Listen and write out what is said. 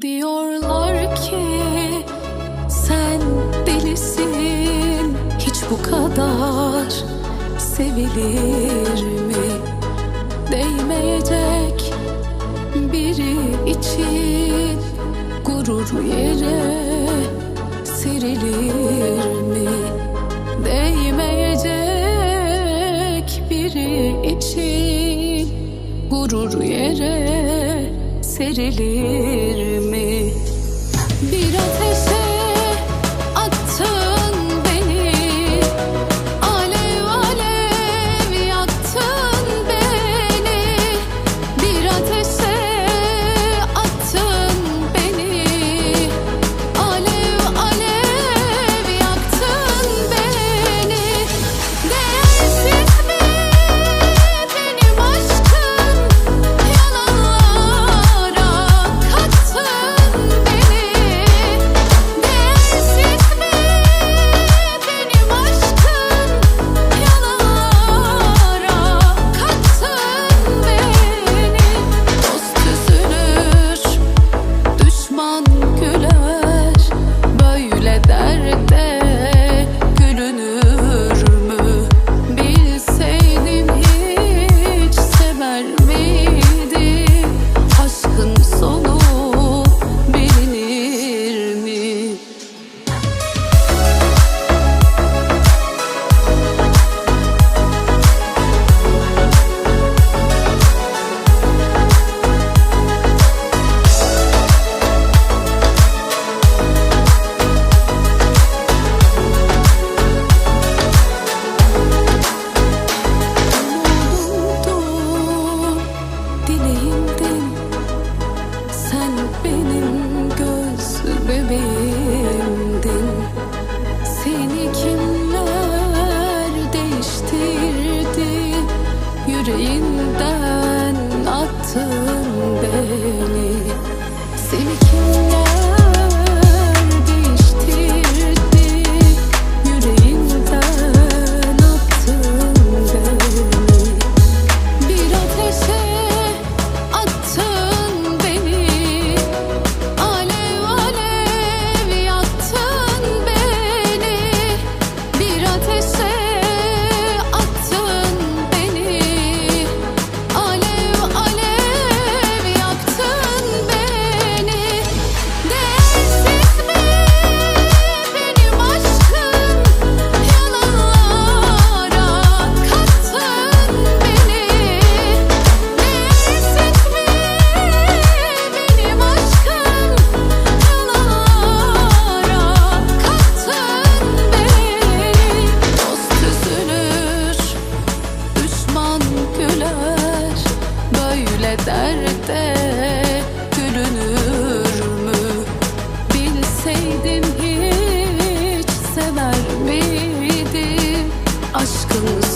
Diyorlar ki sen delisin Hiç bu kadar sevilir mi? Değmeyecek biri için Gurur yere serilir mi? Değmeyecek biri için Gurur yere serilir mi? Bir Yüreğinden attın beni lose.